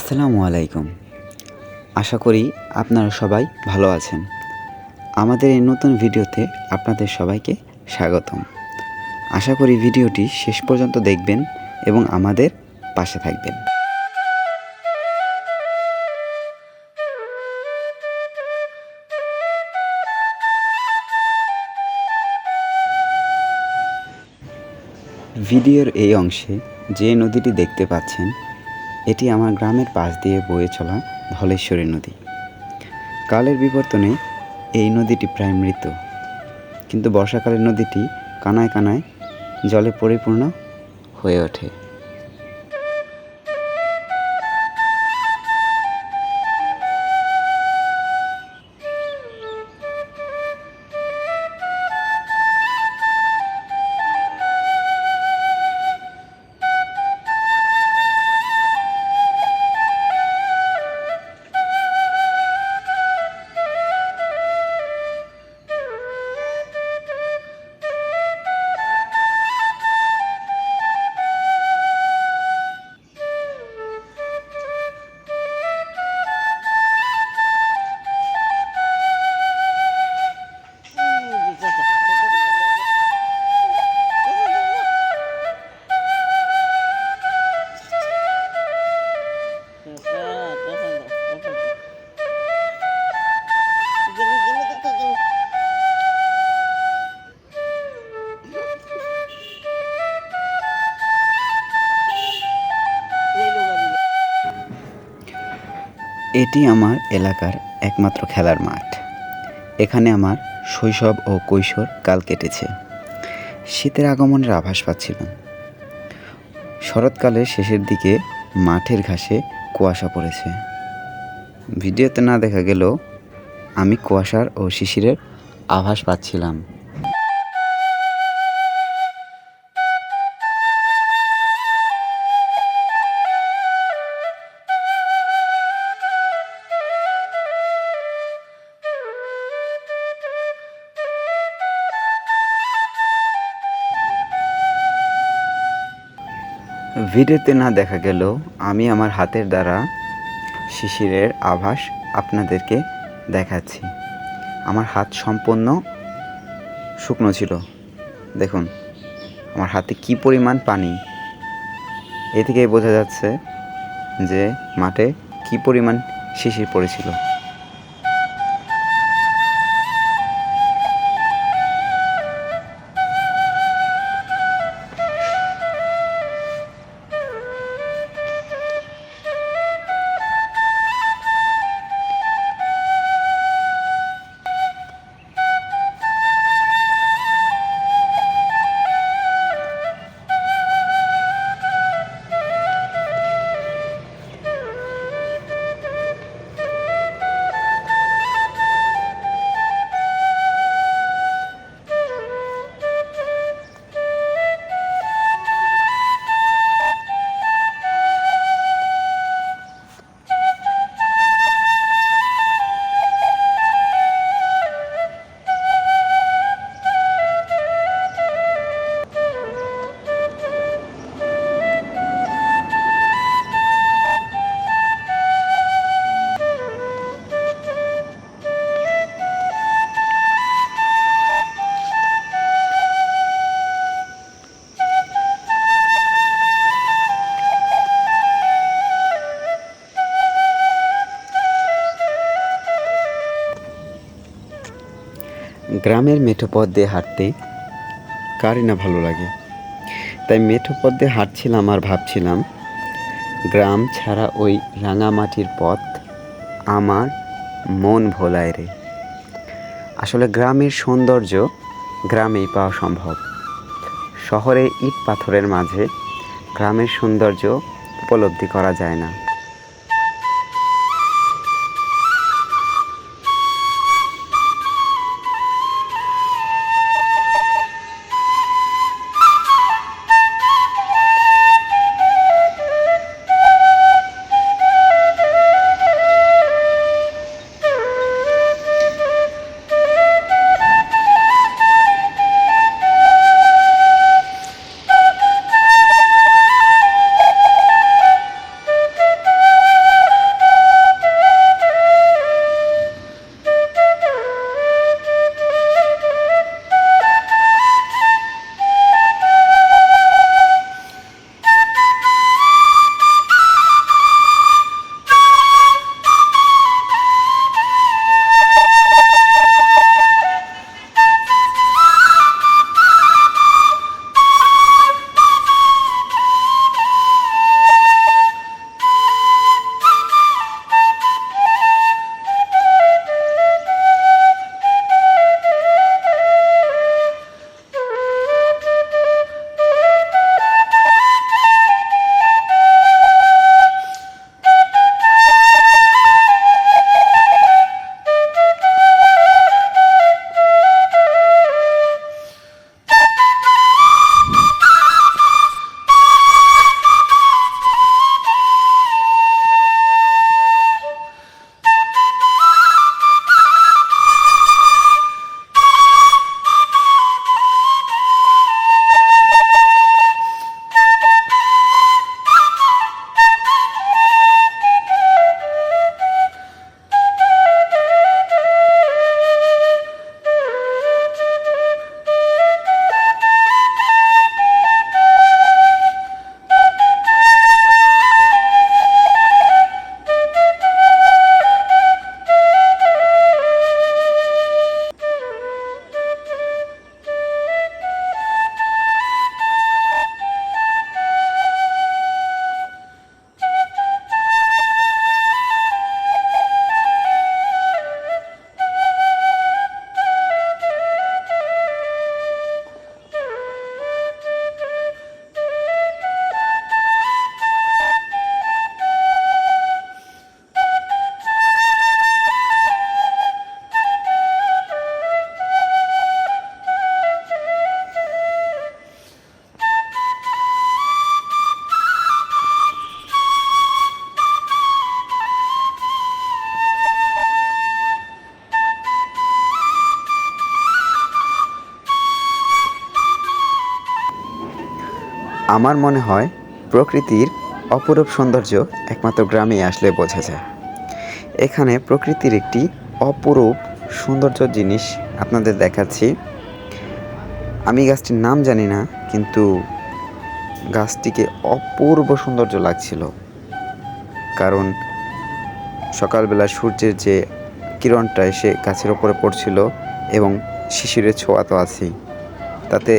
আসসালামু আলাইকুম। আশা করি আপনারা সবাই ভালো আছেন। আমাদের এই নতুন ভিডিওতে আপনাদের সবাইকে স্বাগতম। আশা করি ভিডিওটি শেষ পর্যন্ত দেখবেন এবং আমাদের পাশে থাকবেন। ভিডিওর এই অংশে যে নদীটি দেখতে পাচ্ছেন এটি আমার গ্রামের পাশ দিয়ে বয়ে চলা ধলেশ্বরী নদী। কালের বিবর্তনে এই নদীটি প্রায় মৃত। কিন্তু বর্ষাকালের নদীটি কানায় কানায় জলে পরিপূর্ণ হয়ে ওঠে। এটি আমার এলাকার একমাত্র খেলার মাঠ। এখানে আমার শৈশব ও কৈশোর কাল কেটেছে। শীতের আগমনের আভাস পাচ্ছিলাম। শরৎকালের শেষের দিকে মাঠের ঘাসে কুয়াশা পড়েছে। ভিডিওতে না দেখা গেলেও আমি কুয়াশার ও শিশিরের আভাস পাচ্ছিলাম। ভিডিওতে না দেখা গেলেও আমি আমার হাতের দ্বারা শিশিরের আভাস আপনাদেরকে দেখাচ্ছি। আমার হাত সম্পূর্ণ শুকনো ছিল। দেখুন, আমার হাতে কি পরিমাণ পানি? এ থেকেই বোঝা যাচ্ছে যে মাঠে কি পরিমাণ শিশির পড়েছিল। গ্রামের মেঠো পথ দিয়ে হাঁটতে কারই না ভালো লাগে। তাই মেঠো পথ দিয়ে হাঁটছিলাম আর ভাবছিলাম, গ্রাম ছাড়া ওই রাঙামাটির পথ আমার মন ভোলায় রে। আসলে গ্রামের সৌন্দর্য গ্রামেই পাওয়া সম্ভব। শহরে ইট পাথরের মাঝে গ্রামের সৌন্দর্য উপলব্ধি করা যায় না। আমার মনে হয় প্রকৃতির অপরূপ সৌন্দর্য একমাত্র গ্রামে আসলে বোঝা যায় এখানে প্রকৃতির একটি অপরূপ সৌন্দর্য জিনিস আপনাদের দেখাচ্ছি। আমি গাছটির নাম জানি না, কিন্তু গাছটিকে অপূর্ব সৌন্দর্য লাগছিল। কারণ সকালবেলা সূর্যের যে কিরণটা এসে গাছের ওপরে পড়ছিল এবং শিশিরের ছোঁয়া তো আছেই। তাতে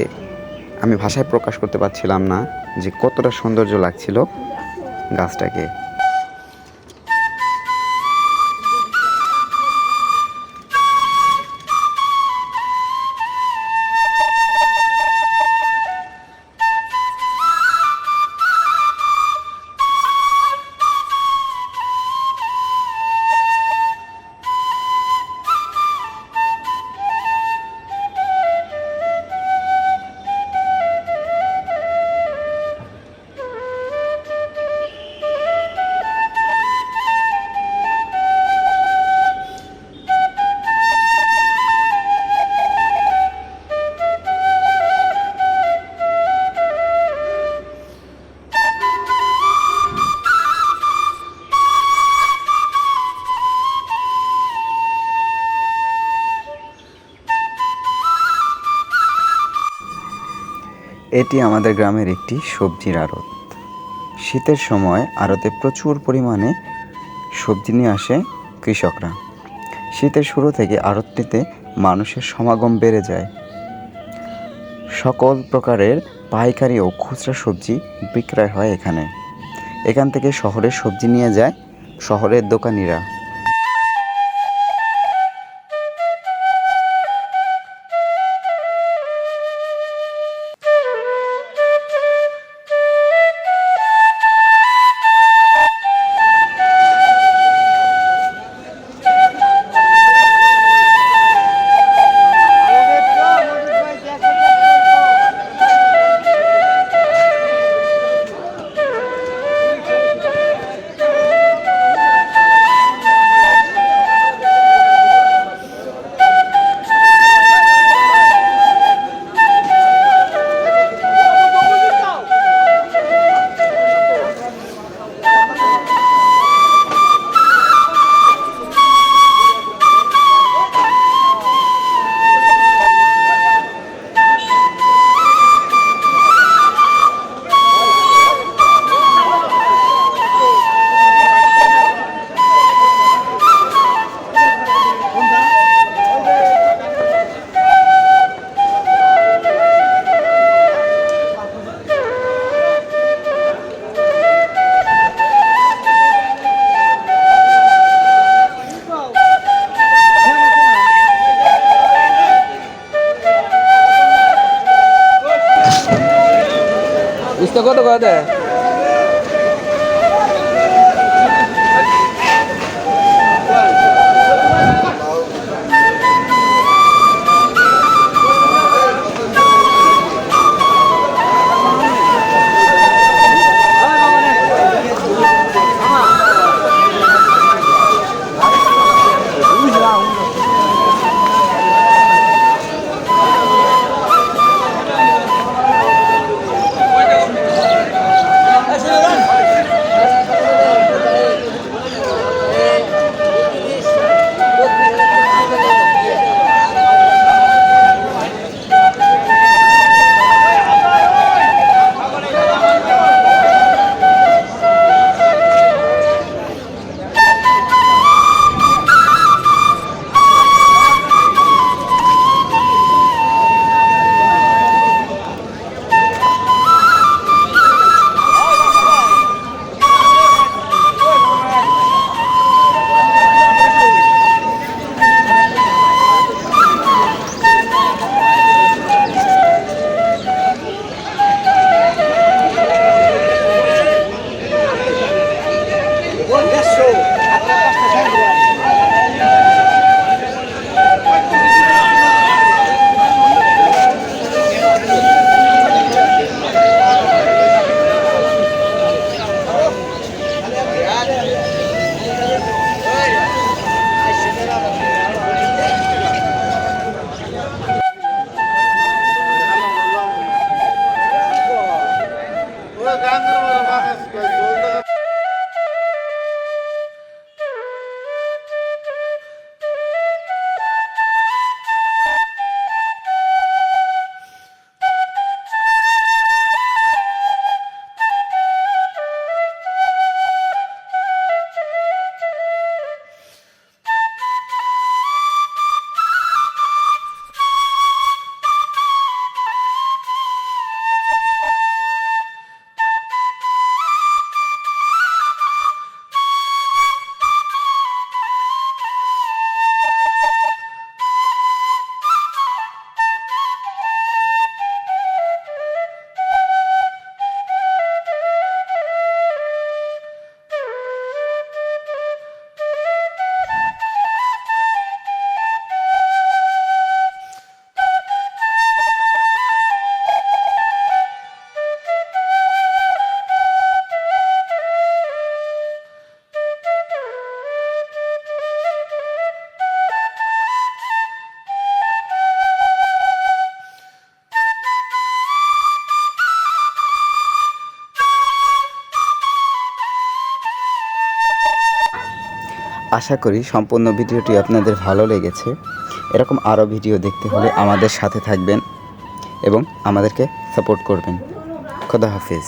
আমি ভাষায় প্রকাশ করতে পারছিলাম না যে কতটা সৌন্দর্য লাগছিল গাছটাকে। এটি আমাদের গ্রামের একটি সবজির আড়ত। শীতের সময় আড়তে প্রচুর পরিমাণে সবজি নিয়ে আসে কৃষকরা। শীতের শুরু থেকে আড়তটিতে মানুষের সমাগম বেড়ে যায়। সকল প্রকারের পাইকারি ও খুচরা সবজি বিক্রয় হয় এখানে। এখান থেকে শহরের সবজি নিয়ে যায় শহরের দোকানিরা। কত করে দেয় আশা করি সম্পূর্ণ ভিডিওটি আপনাদের ভালো লেগেছে। এরকম আরও ভিডিও দেখতে হলে আমাদের সাথে থাকবেন এবং আমাদেরকে সাপোর্ট করবেন। খোদা হাফিজ।